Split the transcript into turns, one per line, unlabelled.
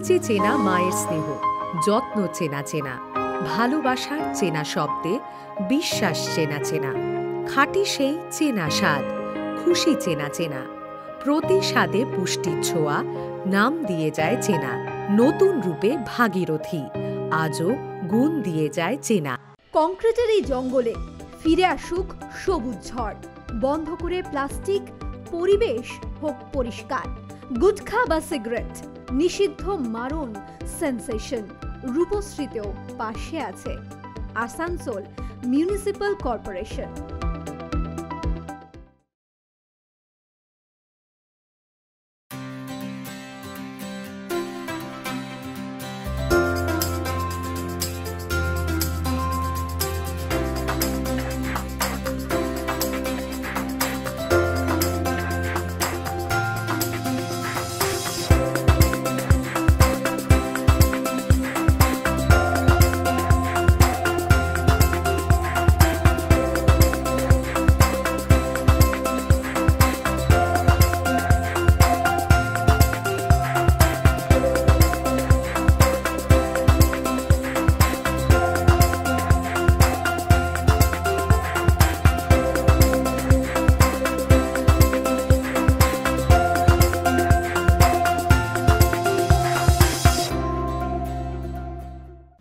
চেনা মায়ের স্নেহ, যত্ন চেনা চেনা, ভালোবাসার চেনা শব্দে, বিশ্বাস চেনা চেনা, খাঁটি সেই চেনা স্বাদ, খুশি চেনা চেনা, প্রতি স্বাদে পুষ্টির ছোঁয়া, নাম দিয়ে যায় চেনা, নতুন রূপে ভাগীরথী, আজও গুণ দিয়ে যায় চেনা।
কংক্রিটের এই জঙ্গলে ফিরে আসুক সবুজ ঝড়, বন্ধ করে প্লাস্টিক, পরিবেশ হোক পরিষ্কার। গুটখা বা সিগারেট নিষিদ্ধ মারণ সেন্সেশন রূপশ্রীতেও পাশে আছে। Asansol municipal corporation.